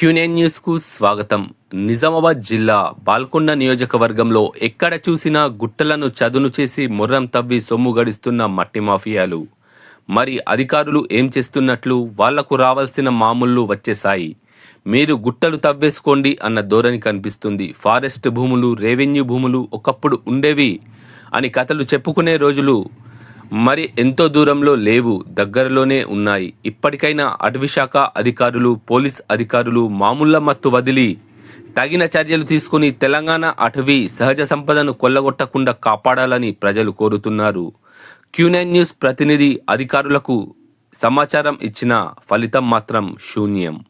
క్యూనేన్ న్యూస్కు స్వాగతం. నిజామాబాద్ జిల్లా బాల్కొండ నియోజకవర్గంలో ఎక్కడ చూసినా గుట్టలను చదును చేసి ముర్రం తవ్వి సొమ్ము గడిస్తున్న మట్టి మాఫియాలు. మరి అధికారులు ఏం చేస్తున్నట్లు వాళ్ళకు రావాల్సిన మామూళ్ళు వచ్చేశాయి. మీరు గుట్టలు తవ్వేసుకోండి అన్న ధోరణి కనిపిస్తుంది. ఫారెస్ట్ భూములు రెవెన్యూ భూములు ఒకప్పుడు ఉండేవి అని కథలు చెప్పుకునే రోజులు మరి ఎంతో దూరంలో లేవు దగ్గరలోనే ఉన్నాయి. ఇప్పటికైనా అటవీ శాఖ అధికారులు పోలీస్ అధికారులు మామూళ్ళ మత్తు వదిలి తగిన చర్యలు తీసుకుని తెలంగాణ అటవీ సహజ సంపదను కొల్లగొట్టకుండా కాపాడాలని ప్రజలు కోరుతున్నారు. క్యూనైన్ న్యూస్ ప్రతినిధి అధికారులకు సమాచారం ఇచ్చిన ఫలితం మాత్రం శూన్యం.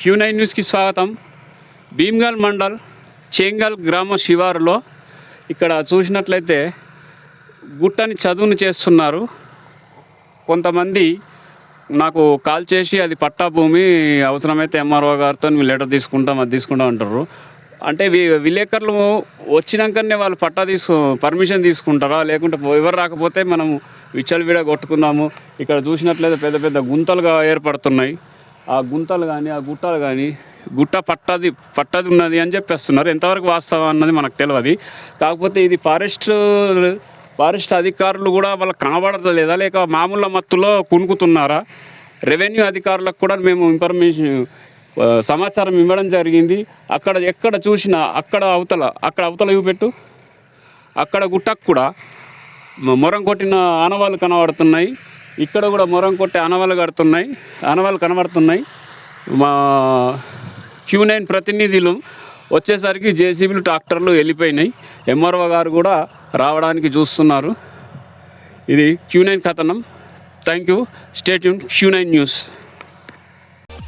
హ్యూనై న్యూస్కి స్వాగతం. భీమ్గల్ మండల్ చేంగల్ గ్రామ శివారులో ఇక్కడ చూసినట్లయితే గుట్టని చదువును చేస్తున్నారు. కొంతమంది నాకు కాల్ చేసి అది పట్టా భూమి అవసరమైతే ఎంఆర్ఓ గారితో లెటర్ తీసుకుంటాం అది తీసుకుంటాం అంటారు. అంటే వి- విలేకరులు వచ్చినాకనే వాళ్ళు పట్టా తీసుకు పర్మిషన్ తీసుకుంటారా? లేకుంటే ఎవరు రాకపోతే మనం విచ్చలవిడ కొట్టుకుందాము. ఇక్కడ చూసినట్లయితే పెద్ద పెద్ద గుంతలుగా ఏర్పడుతున్నాయి. ఆ గుంతలు కానీ ఆ గుట్టలు కానీ గుట్ట పట్టది పట్టది ఉన్నది అని చెప్పేస్తున్నారు. ఎంతవరకు వాస్తవం అన్నది మనకు తెలియదు కాకపోతే ఇది ఫారెస్ట్ ఫారెస్ట్ అధికారులు కూడా వాళ్ళకి కనబడతలేదా? లేక మామూలు మత్తులో కునుకుతున్నారా? రెవెన్యూ అధికారులకు కూడా మేము ఇన్ఫర్మేషన్ సమాచారం ఇవ్వడం జరిగింది. అక్కడ ఎక్కడ చూసినా అక్కడ అవతల అక్కడ అవతల చూపెట్టు అక్కడ గుట్టకు కూడా మొరం కొట్టిన ఆనవాళ్ళు కనబడుతున్నాయి. ఇక్కడ కూడా మొరం కొట్టే అనవలు కడుతున్నాయి అనవలు కనబడుతున్నాయి. మా క్యూ నైన్ ప్రతినిధులు వచ్చేసరికి జేసీబీలు ట్రాక్టర్లు వెళ్ళిపోయినాయి. ఎంఆర్ఓ గారు కూడా రావడానికి చూస్తున్నారు. ఇది క్యూ నైన్ కథనం. థ్యాంక్ యూ స్టేట్ యూన్ క్యూ నైన్ న్యూస్.